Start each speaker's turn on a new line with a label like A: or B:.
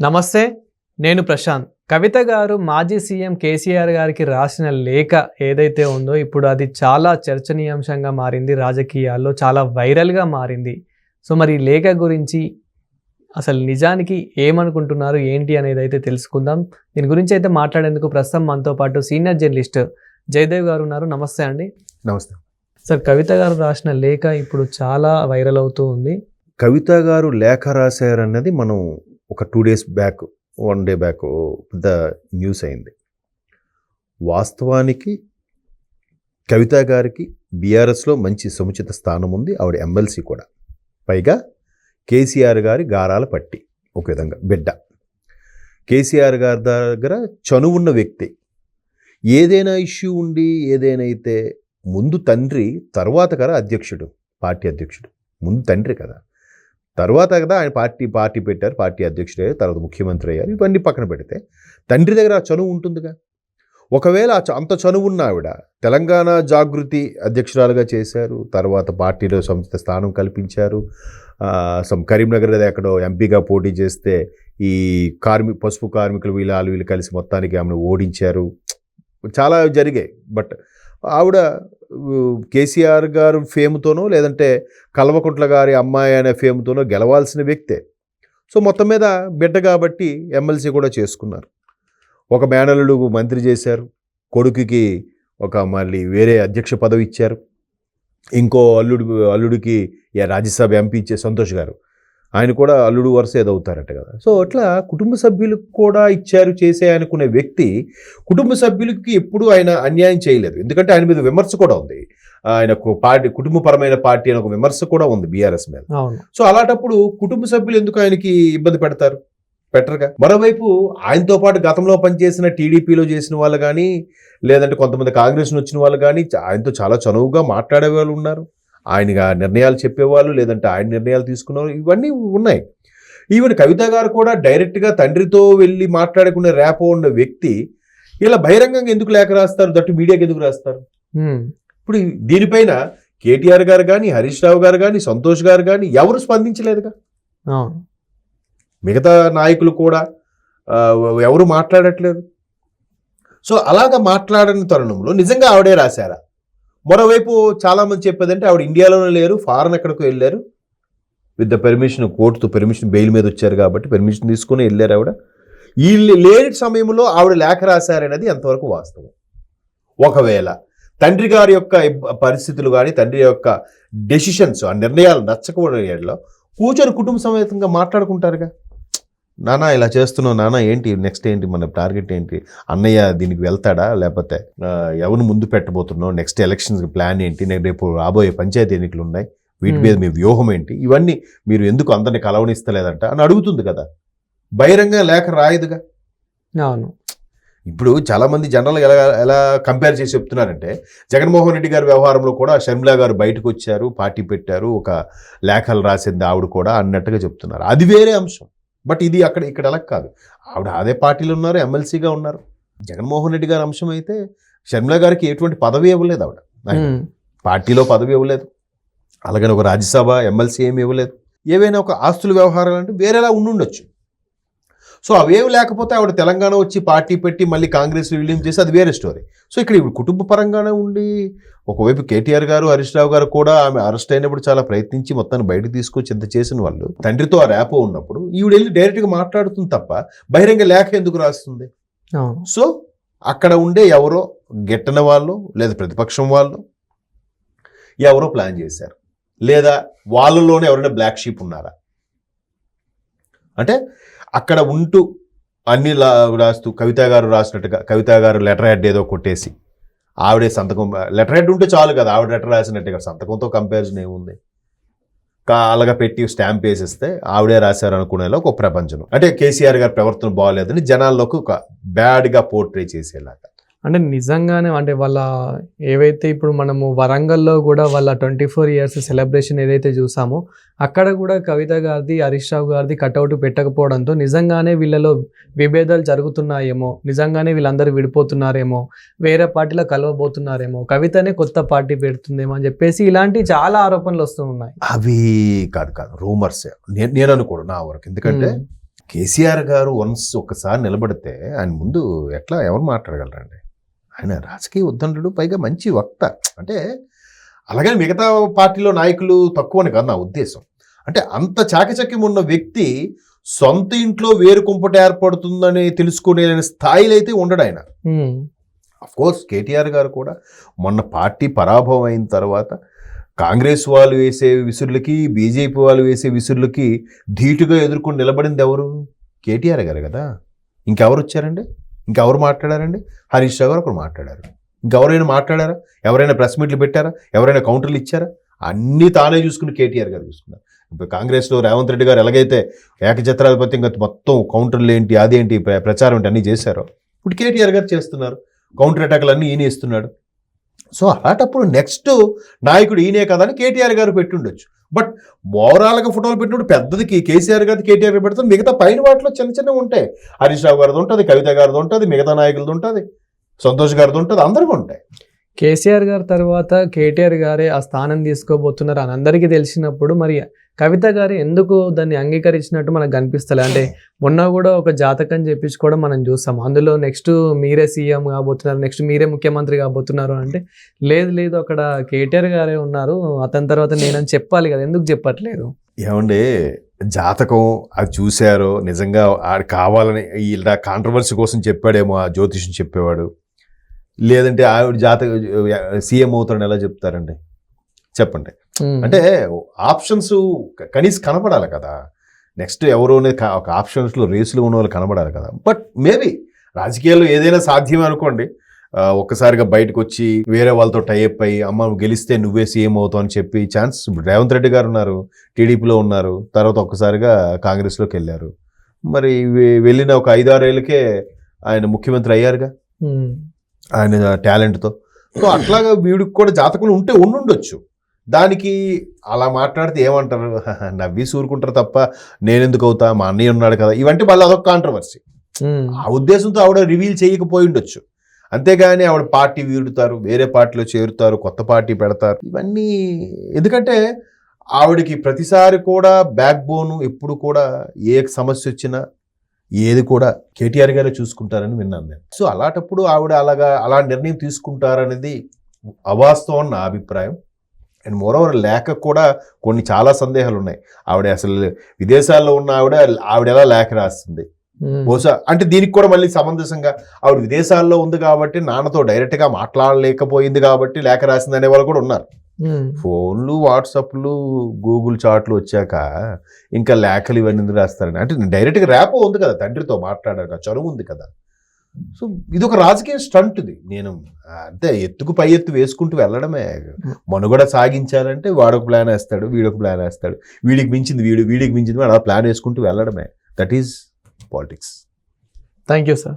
A: నమస్తే నేను ప్రశాంత్. కవిత గారు మాజీ సీఎం కేసీఆర్ గారికి రాసిన లేఖ ఏదైతే ఉందో ఇప్పుడు అది చాలా చర్చనీయాంశంగా మారింది రాజకీయాల్లో చాలా వైరల్గా మారింది. సో మరి ఈ లేఖ గురించి అసలు నిజానికి ఏమనుకుంటున్నారు ఏంటి అనేది అయితే తెలుసుకుందాం. దీని గురించి అయితే మాట్లాడేందుకు ప్రస్తుతం మనతో పాటు సీనియర్ జర్నలిస్ట్ జయదేవ్ గారు ఉన్నారు. నమస్తే అండి.
B: నమస్తే.
A: సార్ కవిత గారు రాసిన లేఖ ఇప్పుడు చాలా వైరల్ అవుతూ ఉంది.
B: కవిత గారు లేఖ రాశారన్నది మనం ఒక two days back one day back పెద్ద న్యూస్ అయింది. వాస్తవానికి కవిత గారికి బీఆర్ఎస్లో మంచి సముచిత స్థానం ఉంది. ఆవిడ ఎమ్మెల్సీ కూడా. పైగా కేసీఆర్ గారి గారాల పట్టి ఒక విధంగా బిడ్డ. కేసీఆర్ గారి దగ్గర చనువున్న వ్యక్తి. ఏదైనా ఇష్యూ ఉండి ఏదైనా ముందు తండ్రి తర్వాత కదా అధ్యక్షుడు పార్టీ అధ్యక్షుడు. ముందు తండ్రి కదా. తర్వాత కదా ఆయన పార్టీ పార్టీ పెట్టారు పార్టీ అధ్యక్షుడు అయ్యారు తర్వాత ముఖ్యమంత్రి అయ్యారు. ఇవన్నీ పక్కన పెడితే తండ్రి దగ్గర ఆ చనువు ఉంటుందిగా. ఒకవేళ చ- అంత చనువు ఉన్న ఆవిడ తెలంగాణ జాగృతి అధ్యక్షురాలుగా చేశారు తర్వాత పార్టీలో సంస్థ స్థానం కల్పించారు. కరీంనగర్ ఎక్కడో ఎంపీగా పోటీ చేస్తే ఈ కార్మి పసుపు కార్మికులు వీళ్ళు వీళ్ళు కలిసి మొత్తానికి ఆమెను ఓడించారు. చాలా జరిగాయి. బట్ ఆవిడ కేసీఆర్ గారు ఫేమ్తోనో లేదంటే కల్వకుంట్ల గారి అమ్మాయి అనే ఫేమ్తోనో గెలవాల్సిన వ్యక్తే. సో మొత్తం మీద బిడ్డ కాబట్టి ఎమ్మెల్సీ కూడా చేసుకున్నారు. ఒక మేనల్లుడు మంత్రి చేశారు. కొడుకుకి ఒక మళ్ళీ వేరే అధ్యక్ష పదవి ఇచ్చారు. ఇంకో అల్లుడు అల్లుడికి రాజ్యసభ ఎంపీ ఇచ్చే సంతోష్ గారు. ఆయన కూడా అల్లుడు వరుస ఏదో అవుతారట కదా. సో అట్లా కుటుంబ సభ్యులకు కూడా ఇచ్చారు చేసే అనుకునే వ్యక్తి కుటుంబ సభ్యులకి ఎప్పుడూ ఆయన అన్యాయం చేయలేదు. ఎందుకంటే ఆయన మీద విమర్శ కూడా ఉంది. ఆయనకు పార్టీ కుటుంబపరమైన పార్టీ అని ఒక విమర్శ కూడా ఉంది బీఆర్ఎస్ మీద. సో అలాంటప్పుడు కుటుంబ సభ్యులు ఎందుకు ఆయనకి ఇబ్బంది పెడతారు? పెట్టరుగా? మరోవైపు ఆయనతో పాటు గతంలో పనిచేసిన టీడీపీలో చేసిన వాళ్ళు కానీ లేదంటే కొంతమంది కాంగ్రెస్ నుంచి వచ్చిన వాళ్ళు కానీ ఆయనతో చాలా చనువుగా మాట్లాడే వాళ్ళు ఉన్నారు. ఆయన నిర్ణయాలు చెప్పేవాళ్ళు లేదంటే ఆయన నిర్ణయాలు తీసుకున్నారు ఇవన్నీ ఉన్నాయి. ఈవెన్ కవిత గారు కూడా డైరెక్ట్గా తండ్రితో వెళ్ళి మాట్లాడుకునే రేపో ఉన్న వ్యక్తి ఇలా బహిరంగంగా ఎందుకు లేఖ రాస్తారు? దట్టు మీడియాకి ఎందుకు రాస్తారు? ఇప్పుడు దీనిపైన కేటీఆర్ గారు కానీ హరీష్ రావు గారు కానీ సంతోష్ గారు కానీ ఎవరు స్పందించలేదుగా? మిగతా నాయకులు కూడా ఎవరు మాట్లాడట్లేదు. సో అలాగ మాట్లాడని తరుణంలో నిజంగా ఆవిడే రాశారా? మరోవైపు చాలామంది చెప్పేదంటే ఆవిడ ఇండియాలోనే లేరు ఫారెన్ ఎక్కడికో వెళ్ళారు. విత్ ద పెర్మిషన్ కోర్టుతో పెర్మిషన్ బెయిల్ మీద వచ్చారు కాబట్టి పెర్మిషన్ తీసుకుని వెళ్ళారు ఆవిడ. ఈ లేని సమయంలో ఆవిడ లేఖ రాశారనేది ఎంతవరకు వాస్తవం? ఒకవేళ తండ్రి గారి యొక్క పరిస్థితులు కానీ తండ్రి యొక్క డెసిషన్స్ ఆ నిర్ణయాలు నచ్చకపోవడం ఏడలో కూర్చొని కుటుంబ సమేతంగా మాట్లాడుకుంటారుగా? నానా ఇలా చేస్తున్నావు నానా ఏంటి? నెక్స్ట్ ఏంటి? మన టార్గెట్ ఏంటి? అన్నయ్య దీనికి వెళ్తాడా? లేకపోతే ఎవరు ముందు పెట్టబోతున్నావు? నెక్స్ట్ ఎలక్షన్స్ ప్లాన్ ఏంటి? నేను రేపు రాబోయే పంచాయతీ ఎన్నికలు ఉన్నాయి? వీటి మీద మీ వ్యూహం ఏంటి? ఇవన్నీ మీరు ఎందుకు అందరిని కలవనిస్తలేదంట అని అడుగుతుంది కదా. బహిరంగ లేఖ రాయదుగా.
A: అవును.
B: ఇప్పుడు చాలా మంది జనరల్ ఎలా ఎలా కంపేర్ చేసి చెప్తున్నారంటే జగన్మోహన్ రెడ్డి గారి వ్యవహారంలో కూడా షర్మిలా గారు బయటకు వచ్చారు పార్టీ పెట్టారు ఒక లేఖలు రాసింది ఆవిడ కూడా అన్నట్టుగా చెప్తున్నారు. అది వేరే అంశం. బట్ ఇది అక్కడ ఇక్కడ అలా కాదు. ఆవిడ అదే పార్టీలో ఉన్నారు ఎమ్మెల్సీగా ఉన్నారు. జగన్మోహన్ రెడ్డి గారి అంశం అయితే షర్మిలా గారికి ఎటువంటి పదవి ఇవ్వలేదు ఆవిడ. పార్టీలో పదవి ఇవ్వలేదు. అలాగని ఒక రాజ్యసభ ఎమ్మెల్సీ ఏమి ఇవ్వలేదు. ఏవైనా ఒక ఆస్తుల వ్యవహారాలు అంటే వేరేలా ఉండుండొచ్చు. సో అవేవి లేకపోతే ఆవిడ తెలంగాణ వచ్చి పార్టీ పెట్టి మళ్ళీ కాంగ్రెస్ విలీనం చేసి అది వేరే స్టోరీ సో ఇక్కడ ఇప్పుడు కుటుంబ పరంగానే ఉండి ఒకవైపు కేటీఆర్ గారు హరీష్ రావు గారు కూడా ఆమె అరెస్ట్ అయినప్పుడు చాలా ప్రయత్నించి మొత్తాన్ని బయటకు తీసుకొచ్చి ఇంత చేసిన వాళ్ళు తండ్రితో ఆ ర్యాపో ఉన్నప్పుడు ఈవిడ వెళ్ళి డైరెక్ట్గా మాట్లాడుతుంది తప్ప బహిరంగ లేఖ ఎందుకు రాస్తుంది? సో అక్కడ ఉండే ఎవరో గిట్టని వాళ్ళు లేదా ప్రతిపక్షం వాళ్ళు ఎవరో ప్లాన్ చేశారు. లేదా వాళ్ళలోనే ఎవరైనా బ్లాక్ షీప్ ఉన్నారా? అంటే అక్కడ ఉంటూ అన్ని లా రాస్తూ కవిత గారు రాసినట్టుగా కవిత గారు లెటర్ హెడ్ ఏదో కొట్టేసి ఆవిడే సంతకం లెటర్ హెడ్ ఉంటే చాలు కదా ఆవిడ లెటర్ రాసినట్టుగా. సంతకంతో కంపారిజన్ ఏముంది? కా అలాగా పెట్టి స్టాంప్ వేసిస్తే ఆవిడే రాశారు అనుకునేలా ఒక ప్రపంచం. అంటే కేసీఆర్ గారి ప్రవర్తన బాగోలేదని జనాల్లోకి ఒక బ్యాడ్గా పోర్ట్రే చేసేలాగా.
A: అంటే నిజంగానే అంటే వాళ్ళ ఏవైతే ఇప్పుడు మనము వరంగల్లో కూడా వాళ్ళ ట్వంటీ ఫోర్ ఇయర్స్ సెలబ్రేషన్ ఏదైతే చూసామో అక్కడ కూడా కవిత గారిది హరీష్ రావు గారిది కట్అవుట్ పెట్టకపోవడంతో నిజంగానే వీళ్ళలో విభేదాలు జరుగుతున్నాయేమో నిజంగానే వీళ్ళందరూ విడిపోతున్నారేమో వేరే పార్టీలో కలవబోతున్నారేమో కవితనే కొత్త పార్టీ పెడుతుందేమో అని చెప్పేసి ఇలాంటి చాలా ఆరోపణలు వస్తూ ఉన్నాయి.
B: అవి కాదు కాదు రూమర్స్ నేను నేను అనుకోడు నా వరకు. ఎందుకంటే కేసీఆర్ గారు వన్స్ ఒకసారి నిలబడితే ఆయన ముందు ఎట్లా ఎవరు మాట్లాడగలరండి? ఆయన రాజకీయ ఉద్దండుడు పైగా మంచి వక్త. అంటే అలాగని మిగతా పార్టీలో నాయకులు తక్కువని కాదు నా ఉద్దేశం. అంటే అంత చాకచక్యం ఉన్న వ్యక్తి సొంత ఇంట్లో వేరు కుంపట ఏర్పడుతుందని తెలుసుకునే స్థాయిలో అయితే ఉండడు ఆయన. కోర్స్ కేటీఆర్ గారు కూడా మొన్న పార్టీ పరాభవం అయిన తర్వాత కాంగ్రెస్ వాళ్ళు వేసే విసురులకి బీజేపీ వాళ్ళు వేసే విసురులకి ధీటుగా ఎదుర్కొని నిలబడింది ఎవరు? కేటీఆర్ గారు కదా. ఇంకెవరు వచ్చారండి? ఇంకెవరు మాట్లాడారండి? హరీష్ రావు గారు ఒకరు మాట్లాడారు. ఇంకెవరైనా మాట్లాడారా? ఎవరైనా ప్రెస్ మీట్లు పెట్టారా? ఎవరైనా కౌంటర్లు ఇచ్చారా? అన్నీ తానే చూసుకుని కేటీఆర్ గారు చూసుకున్నారు. ఇప్పుడు కాంగ్రెస్లో రేవంత్ రెడ్డి గారు ఎలాగైతే ఏకఛత్రాధిపత్యంగా మొత్తం కౌంటర్లు ఏంటి అదేంటి ప్రచారం ఏంటి అన్నీ చేశారో ఇప్పుడు కేటీఆర్ గారు చేస్తున్నారు. కౌంటర్ అటాక్లు అన్నీ ఈయన ఇస్తున్నాడు. సో అలాంటప్పుడు నెక్స్ట్ నాయకుడు ఈయనే కదా అని కేటీఆర్ గారు పెట్టుండొచ్చు. బట్ ఓవరాల్గా ఫోటోలు పెట్టినప్పుడు పెద్దది కేసీఆర్ గారిది కేటీఆర్ పెడతారు. మిగతా పైన వాటిలో చిన్న చిన్నవి ఉంటాయి. హరీష్ రావు గారిది ఉంటుంది కవిత గారిది ఉంటుంది మిగతా నాయకులది ఉంటుంది సంతోష్ గారిది ఉంటుంది అందరికీ ఉంటాయి.
A: కేసీఆర్ గారి తర్వాత కేటీఆర్ గారే ఆ స్థానం తీసుకోబోతున్నారు అని అందరికీ తెలిసినప్పుడు మరి కవిత గారు ఎందుకు దాన్ని అంగీకరించినట్టు మనకు కనిపిస్తలే? అంటే మొన్న కూడా ఒక జాతకం చెప్పించుకోవడం మనం చూస్తాం అందులో నెక్స్ట్ మీరే సీఎం కాబోతున్నారు నెక్స్ట్ మీరే ముఖ్యమంత్రి కాబోతున్నారు అంటే లేదు లేదు అక్కడ కేటీఆర్ గారే ఉన్నారు. అతని తర్వాత నేనని చెప్పాలి కదా ఎందుకు చెప్పట్లేదు?
B: ఏమండి జాతకం అది చూశారో. నిజంగా ఆడు కావాలని ఇలా కాంట్రవర్సీ కోసం చెప్పాడేమో ఆ జ్యోతిషం చెప్పేవాడు. లేదంటే ఆవిడ జాతక సీఎం అవుతాడని ఎలా చెప్తారండి? చెప్పండి. అంటే ఆప్షన్స్ కనీసం కనపడాలి కదా. నెక్స్ట్ ఎవరు అనేది కా- ఒక ఆప్షన్స్లో రేసులో ఉన్న వాళ్ళు కనబడాలి కదా. బట్ మేబీ రాజకీయాల్లో ఏదైనా సాధ్యమే అనుకోండి. ఒక్కసారిగా బయటకు వచ్చి వేరే వాళ్ళతో టైఅప్ అయ్యి అమ్మ గెలిస్తే నువ్వే సీఎం అవుతావు అని చెప్పి ఛాన్స్ రేవంత్ రెడ్డి గారు ఉన్నారు టీడీపీలో ఉన్నారు తర్వాత ఒక్కసారిగా కాంగ్రెస్లోకి వెళ్ళారు. మరి వెళ్ళిన ఒక ఐదారేళ్ళకే ఆయన ముఖ్యమంత్రి అయ్యారుగా? ఆయన టాలెంట్తో. సో అట్లాగా వీడికి కూడా జాతకులు ఉంటే ఉండుండొచ్చు. దానికి అలా మాట్లాడితే ఏమంటారు? నవ్వి సూరుకుంటారు తప్ప నేనెందుకు అవుతా మా అన్నయ్య ఉన్నాడు కదా? ఇవంటే మళ్ళీ అదొక కాంట్రవర్సీ ఆ ఉద్దేశంతో ఆవిడ రివీల్ చేయకపోయి ఉండొచ్చు అంతేగాని ఆవిడ పార్టీ వీడుతారు వేరే పార్టీలో చేరుతారు కొత్త పార్టీ పెడతారు. ఇవన్నీ ఎందుకంటే ఆవిడకి ప్రతిసారి కూడా బ్యాక్ బోన్ ఎప్పుడు కూడా ఏ సమస్య వచ్చినా ఏది కూడా కేటీఆర్ గారే చూసుకుంటారని విన్నాను నేను. సో అలాంటప్పుడు ఆవిడ అలాగా అలా నిర్ణయం తీసుకుంటారనేది అవాస్తవం నా అభిప్రాయం. అండ్ మోరవర్ లేఖ కూడా కొన్ని చాలా సందేహాలు ఉన్నాయి ఆవిడ అసలు విదేశాల్లో ఉన్న ఆవిడ ఆవిడ ఎలా లేఖ రాస్తుంది బహుశా అంటే దీనికి కూడా మళ్ళీ సమంజసంగా ఆవిడ విదేశాల్లో ఉంది కాబట్టి నాన్నతో డైరెక్ట్గా మాట్లాడలేకపోయింది కాబట్టి లేఖ రాసింది అనే వాళ్ళు కూడా ఉన్నారు. ఫోన్లు వాట్సాప్లు గూగుల్ చాట్లు వచ్చాక ఇంకా లేఖలు ఇవన్నీ రాస్తారని. అంటే డైరెక్ట్గా ర్యాపో ఉంది కదా తండ్రితో మాట్లాడాక చనువు ఉంది కదా. సో ఇది ఒక రాజకీయ స్టంట్ ఇది. నేను అంతే ఎత్తుకు పై ఎత్తు వేసుకుంటూ వెళ్ళడమే. మనుగడ సాగించాలంటే వాడొక ప్లాన్ వేస్తాడు వీడొక ప్లాన్ వేస్తాడు. వీడికి మించింది వీడు వీడికి మించింది వాడు అలా ప్లాన్ వేసుకుంటూ వెళ్ళడమే. That is politics.
A: Thank you sir.